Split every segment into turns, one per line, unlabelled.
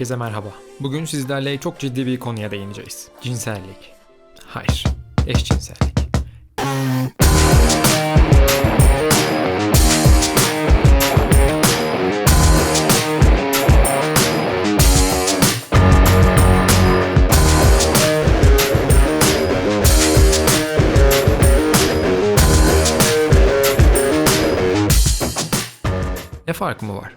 Herkese merhaba. Bugün sizlerle çok ciddi bir konuya değineceğiz. Cinsellik. Hayır, eşcinsellik. Ne farkı mı var?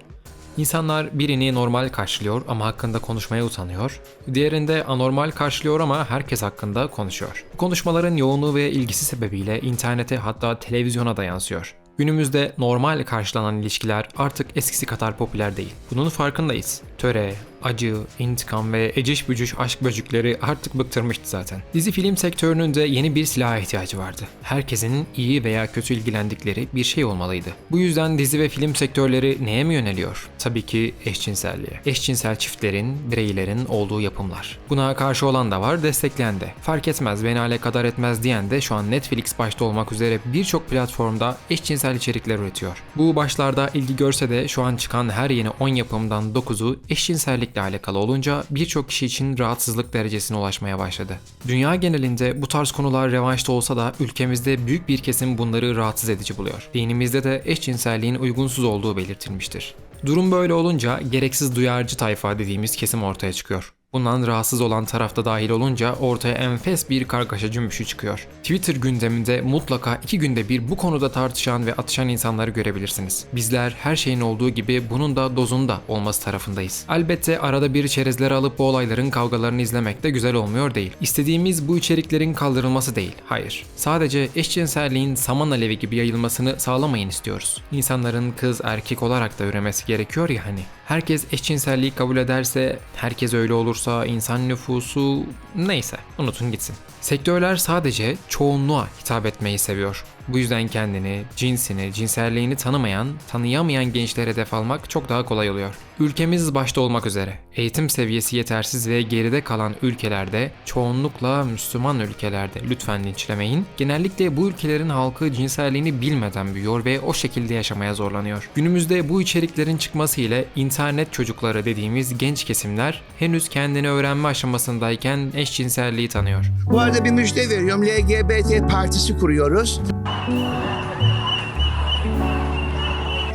İnsanlar birini normal karşılıyor ama hakkında konuşmaya utanıyor. Diğerinde anormal karşılıyor ama herkes hakkında konuşuyor. Bu konuşmaların yoğunluğu ve ilgisi sebebiyle internete hatta televizyona da yansıyor. Günümüzde normal karşılanan ilişkiler artık eskisi kadar popüler değil. Bunun farkındayız. Töre, acı, intikam ve eciş bücüş aşk böcükleri artık bıktırmıştı zaten. Dizi film sektörünün de yeni bir silaha ihtiyacı vardı. Herkesin iyi veya kötü ilgilendikleri bir şey olmalıydı. Bu yüzden dizi ve film sektörleri neye mi yöneliyor? Tabii ki eşcinselliğe. Eşcinsel çiftlerin, bireylerin olduğu yapımlar. Buna karşı olan da var, destekleyen de. Fark etmez, beni alakadar etmez diyen de şu an Netflix başta olmak üzere birçok platformda eşcinsel içerikler üretiyor. Bu başlarda ilgi görse de şu an çıkan her yeni 10 yapımdan 9'u eşcinsellikle alakalı olunca birçok kişi için rahatsızlık derecesine ulaşmaya başladı. Dünya genelinde bu tarz konular revanşta olsa da ülkemizde büyük bir kesim bunları rahatsız edici buluyor. Dinimizde de eşcinselliğin uygunsuz olduğu belirtilmiştir. Durum böyle olunca gereksiz duyarcı tayfa dediğimiz kesim ortaya çıkıyor. Bundan rahatsız olan tarafta dahil olunca ortaya enfes bir kargaşa cümbüşü çıkıyor. Twitter gündeminde mutlaka iki günde bir bu konuda tartışan ve atışan insanları görebilirsiniz. Bizler her şeyin olduğu gibi bunun da dozunda olması tarafındayız. Elbette arada bir çerezleri alıp bu olayların kavgalarını izlemek de güzel olmuyor değil. İstediğimiz bu içeriklerin kaldırılması değil, hayır. Sadece eşcinselliğin saman alevi gibi yayılmasını sağlamayın istiyoruz. İnsanların kız erkek olarak da üremesi gerekiyor ya hani. Herkes eşcinselliği kabul ederse, herkes öyle olursa insan nüfusu neyse unutun gitsin. Sektörler sadece çoğunluğa hitap etmeyi seviyor. Bu yüzden kendini, cinsini, cinselliğini tanımayan, tanıyamayan gençlere hedef almak çok daha kolay oluyor. Ülkemiz başta olmak üzere eğitim seviyesi yetersiz ve geride kalan ülkelerde, çoğunlukla Müslüman ülkelerde lütfen linçlemeyin, genellikle bu ülkelerin halkı cinselliğini bilmeden büyüyor ve o şekilde yaşamaya zorlanıyor. Günümüzde bu içeriklerin çıkması ile internet çocukları dediğimiz genç kesimler henüz kendini öğrenme aşamasındayken eşcinselliği tanıyor.
Bu arada bir müjde veriyorum. LGBT partisi kuruyoruz.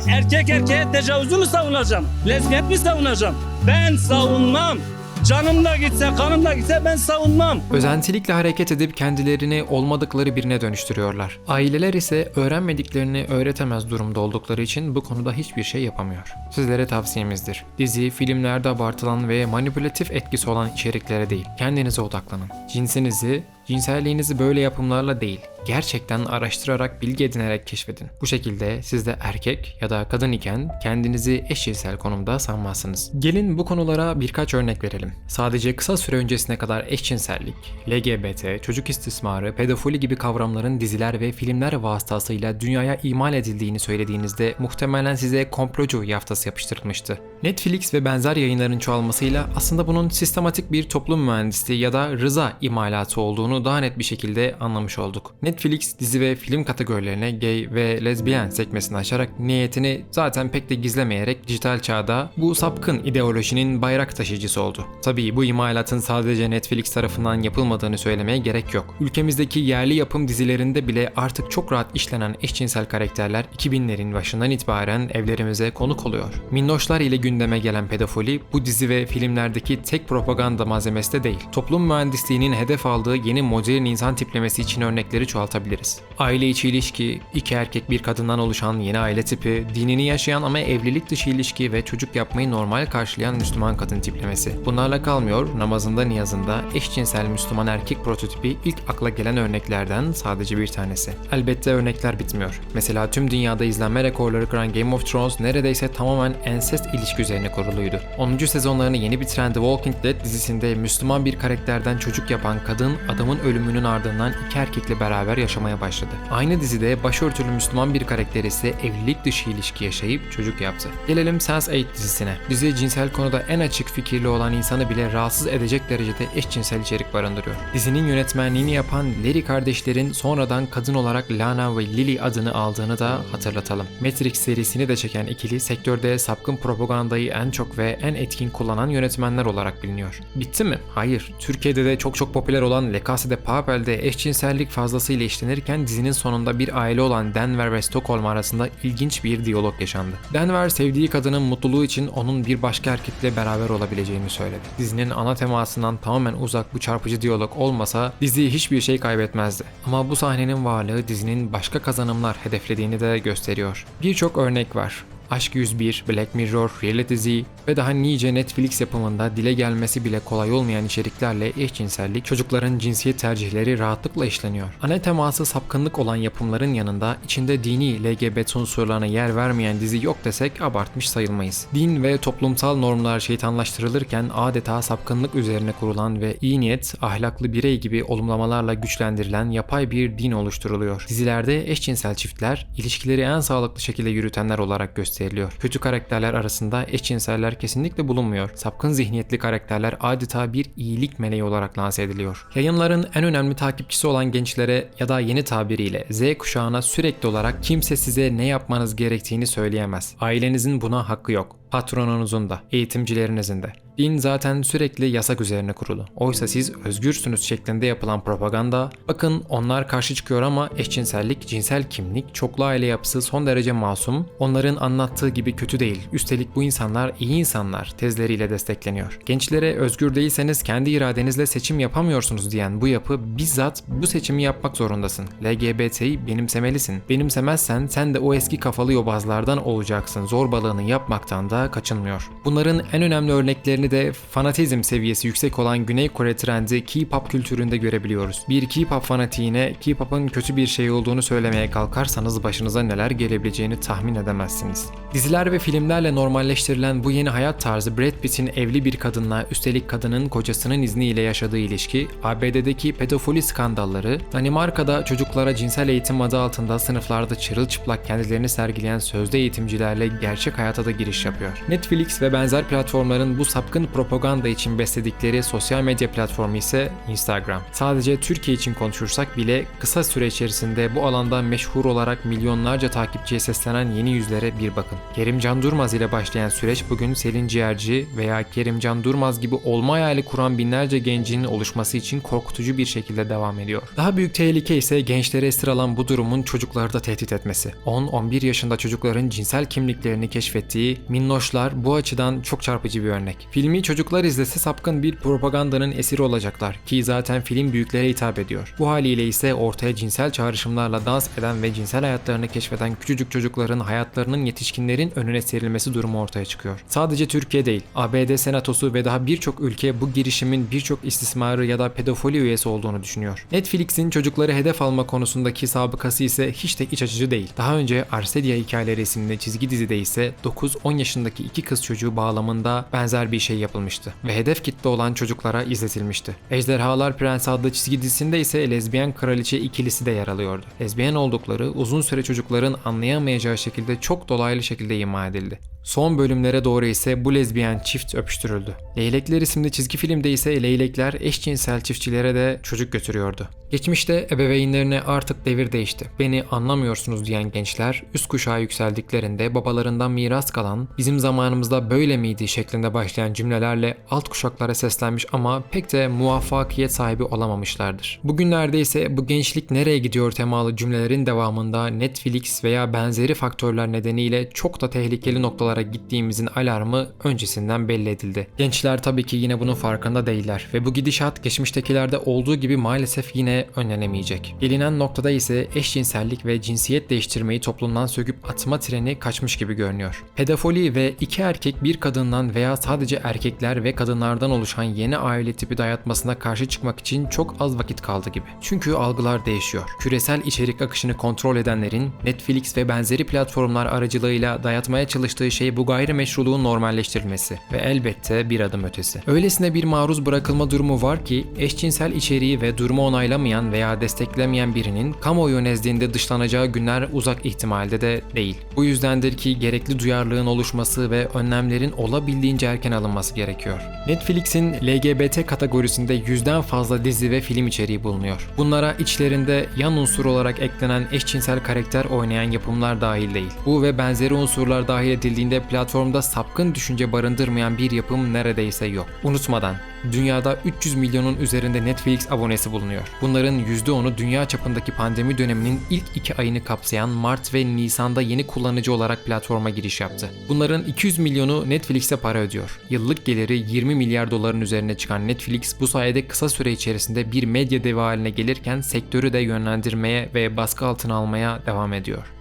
Erkek erkeğe tecavüzü mü savunacağım? Lezbiyet mi savunacağım? Ben savunmam. Canım da gitse, kanım da gitse ben savunmam.
Özentilikle hareket edip kendilerini olmadıkları birine dönüştürüyorlar. Aileler ise öğrenmediklerini öğretemez durumda oldukları için bu konuda hiçbir şey yapamıyor. Sizlere tavsiyemizdir. Dizi, filmlerde abartılan ve manipülatif etkisi olan içeriklere değil, kendinize odaklanın. Cinsinizi, cinselliğinizi böyle yapımlarla değil, gerçekten araştırarak, bilgi edinerek keşfedin. Bu şekilde siz de erkek ya da kadın iken kendinizi eşcinsel konumda sanmazsınız. Gelin bu konulara birkaç örnek verelim. Sadece kısa süre öncesine kadar eşcinsellik, LGBT, çocuk istismarı, pedofili gibi kavramların diziler ve filmler vasıtasıyla dünyaya imal edildiğini söylediğinizde muhtemelen size komplocu yaftası yapıştırılmıştı. Netflix ve benzer yayınların çoğalmasıyla aslında bunun sistematik bir toplum mühendisliği ya da rıza imalatı olduğunu daha net bir şekilde anlamış olduk. Netflix dizi ve film kategorilerine gay ve lezbiyen sekmesini açarak niyetini zaten pek de gizlemeyerek dijital çağda bu sapkın ideolojinin bayrak taşıyıcısı oldu. Tabii bu imalatın sadece Netflix tarafından yapılmadığını söylemeye gerek yok. Ülkemizdeki yerli yapım dizilerinde bile artık çok rahat işlenen eşcinsel karakterler 2000'lerin başından itibaren evlerimize konuk oluyor. Minnoşlar ile gündeme gelen pedofili bu dizi ve filmlerdeki tek propaganda malzemesi de değil. Toplum mühendisliğinin hedef aldığı yeni modern insan tiplemesi için örnekleri çoğaltabiliriz. Aile içi ilişki, iki erkek bir kadından oluşan yeni aile tipi, dinini yaşayan ama evlilik dışı ilişki ve çocuk yapmayı normal karşılayan Müslüman kadın tiplemesi. Bunlarla kalmıyor, namazında niyazında eşcinsel Müslüman erkek prototipi ilk akla gelen örneklerden sadece bir tanesi. Elbette örnekler bitmiyor. Mesela tüm dünyada izlenme rekorları kıran Game of Thrones neredeyse tamamen ensest ilişki üzerine kuruluydu. 10. sezonlarını yeni bitiren The Walking Dead dizisinde Müslüman bir karakterden çocuk yapan kadın adamın babamın ölümünün ardından iki erkekle beraber yaşamaya başladı. Aynı dizide başörtülü Müslüman bir karakter ise evlilik dışı ilişki yaşayıp çocuk yaptı. Gelelim Sense8 dizisine. Dizi cinsel konuda en açık fikirli olan insanı bile rahatsız edecek derecede eşcinsel içerik barındırıyor. Dizinin yönetmenliğini yapan Larry kardeşlerin sonradan kadın olarak Lana ve Lily adını aldığını da hatırlatalım. Matrix serisini de çeken ikili sektörde sapkın propagandayı en çok ve en etkin kullanan yönetmenler olarak biliniyor. Bitti mi? Hayır. Türkiye'de de çok çok popüler olan Le Casa de Papel'de eşcinsellik fazlasıyla işlenirken dizinin sonunda bir aile olan Denver ve Stockholm arasında ilginç bir diyalog yaşandı. Denver sevdiği kadının mutluluğu için onun bir başka erkekle beraber olabileceğini söyledi. Dizinin ana temasından tamamen uzak bu çarpıcı diyalog olmasa dizi hiçbir şey kaybetmezdi. Ama bu sahnenin varlığı dizinin başka kazanımlar hedeflediğini de gösteriyor. Birçok örnek var. Aşk 101, Black Mirror, Reality Z ve daha nice Netflix yapımında dile gelmesi bile kolay olmayan içeriklerle eşcinsellik, çocukların cinsiyet tercihleri rahatlıkla işleniyor. Ana teması sapkınlık olan yapımların yanında içinde dini LGBT unsurlarına yer vermeyen dizi yok desek abartmış sayılmayız. Din ve toplumsal normlar şeytanlaştırılırken adeta sapkınlık üzerine kurulan ve iyi niyet, ahlaklı birey gibi olumlamalarla güçlendirilen yapay bir din oluşturuluyor. Dizilerde eşcinsel çiftler ilişkileri en sağlıklı şekilde yürütenler olarak gösteriliyor. Kötü karakterler arasında eşcinseller kesinlikle bulunmuyor. Sapkın zihniyetli karakterler adeta bir iyilik meleği olarak lanse ediliyor. Yayınların en önemli takipçisi olan gençlere ya da yeni tabiriyle Z kuşağına sürekli olarak kimse size ne yapmanız gerektiğini söyleyemez. Ailenizin buna hakkı yok. Patronunuzun da, eğitimcilerinizin de. Din zaten sürekli yasak üzerine kurulu. Oysa siz özgürsünüz şeklinde yapılan propaganda, bakın onlar karşı çıkıyor ama eşcinsellik, cinsel kimlik, çoklu aile yapısı son derece masum, onların anlattığı gibi kötü değil. Üstelik bu insanlar iyi insanlar tezleriyle destekleniyor. Gençlere özgür değilseniz kendi iradenizle seçim yapamıyorsunuz diyen bu yapı bizzat bu seçimi yapmak zorundasın. LGBT'yi benimsemelisin. Benimsemezsen sen de o eski kafalı yobazlardan olacaksın. Zorbalığını yapmaktan da kaçınmıyor. Bunların en önemli örneklerini de fanatizm seviyesi yüksek olan Güney Kore trendi K-pop kültüründe görebiliyoruz. Bir K-pop fanatiğine K-pop'un kötü bir şey olduğunu söylemeye kalkarsanız başınıza neler gelebileceğini tahmin edemezsiniz. Diziler ve filmlerle normalleştirilen bu yeni hayat tarzı Brad Pitt'in evli bir kadınla üstelik kadının kocasının izniyle yaşadığı ilişki, ABD'deki pedofili skandalları, Danimarka'da çocuklara cinsel eğitim adı altında sınıflarda çırılçıplak kendilerini sergileyen sözde eğitimcilerle gerçek hayata da giriş yapıyor. Netflix ve benzer platformların bu sapkın propaganda için besledikleri sosyal medya platformu ise Instagram. Sadece Türkiye için konuşursak bile kısa süre içerisinde bu alanda meşhur olarak milyonlarca takipçiye seslenen yeni yüzlere bir bakın. Kerimcan Durmaz ile başlayan süreç bugün Selin Ciğerci veya Kerimcan Durmaz gibi olma hayali kuran binlerce gencin oluşması için korkutucu bir şekilde devam ediyor. Daha büyük tehlike ise gençlere esir alan bu durumun çocukları da tehdit etmesi. 10-11 yaşında çocukların cinsel kimliklerini keşfettiği Minnoşlar bu açıdan çok çarpıcı bir örnek. Filmi çocuklar izlese sapkın bir propagandanın esiri olacaklar ki zaten film büyüklere hitap ediyor. Bu haliyle ise ortaya cinsel çağrışımlarla dans eden ve cinsel hayatlarını keşfeden küçücük çocukların hayatlarının yetişkinlerin önüne serilmesi durumu ortaya çıkıyor. Sadece Türkiye değil, ABD Senatosu ve daha birçok ülke bu girişimin birçok istismarı ya da pedofili üyesi olduğunu düşünüyor. Netflix'in çocukları hedef alma konusundaki sabıkası ise hiç de iç açıcı değil. Daha önce Arcadia Hikayeleri isimli çizgi dizide ise 9-10 yaşındaki iki kız çocuğu bağlamında benzer bir şey yapılmıştı ve hedef kitle olan çocuklara izletilmişti. Ejderhalar Prensi adlı çizgi dizisinde ise lezbiyen kraliçe ikilisi de yer alıyordu. Lezbiyen oldukları uzun süre çocukların anlayamayacağı şekilde çok dolaylı şekilde ima edildi. Son bölümlere doğru ise bu lezbiyen çift öpüştürüldü. Leylekler isimli çizgi filmde ise leylekler eşcinsel çiftçilere de çocuk götürüyordu. Geçmişte ebeveynlerine artık devir değişti. Beni anlamıyorsunuz diyen gençler üst kuşağa yükseldiklerinde babalarından miras kalan bizim zamanımızda böyle miydi şeklinde başlayan cümlelerle alt kuşaklara seslenmiş ama pek de muvaffakiyet sahibi olamamışlardır. Bugünlerde ise bu gençlik nereye gidiyor temalı cümlelerin devamında Netflix veya benzeri faktörler nedeniyle çok da tehlikeli noktalara gittiğimizin alarmı öncesinden belli edildi. Gençler tabii ki yine bunun farkında değiller ve bu gidişat geçmiştekilerde olduğu gibi maalesef yine önlenemeyecek. Gelinen noktada ise eşcinsellik ve cinsiyet değiştirmeyi toplumdan söküp atma treni kaçmış gibi görünüyor. Pedofili ve iki erkek bir kadından veya sadece erkekler ve kadınlardan oluşan yeni aile tipi dayatmasına karşı çıkmak için çok az vakit kaldı gibi. Çünkü algılar değişiyor. Küresel içerik akışını kontrol edenlerin Netflix ve benzeri platformlar aracılığıyla dayatmaya çalıştığı şey bu gayrimeşruluğun normalleştirilmesi ve elbette bir adım ötesi. Öylesine bir maruz bırakılma durumu var ki eşcinsel içeriği ve durumu onaylamayan veya desteklemeyen birinin kamuoyu nezdinde dışlanacağı günler uzak ihtimalde de değil. Bu yüzdendir ki gerekli duyarlılığın oluşması ve önlemlerin olabildiğince erken alınması gerekiyor. Netflix'in LGBT kategorisinde yüzden fazla dizi ve film içeriği bulunuyor. Bunlara içlerinde yan unsur olarak eklenen eşcinsel karakter oynayan yapımlar dahil değil. Bu ve benzeri unsurlar dahil edildiğinde platformda sapkın düşünce barındırmayan bir yapım neredeyse yok. Unutmadan, dünyada 300 milyonun üzerinde Netflix abonesi bulunuyor. Bunların %10'u dünya çapındaki pandemi döneminin ilk iki ayını kapsayan Mart ve Nisan'da yeni kullanıcı olarak platforma giriş yaptı. Bunların 200 milyonu Netflix'e para ödüyor. Yıllık geliri 20 milyar doların üzerine çıkan Netflix bu sayede kısa süre içerisinde bir medya devi haline gelirken sektörü de yönlendirmeye ve baskı altına almaya devam ediyor.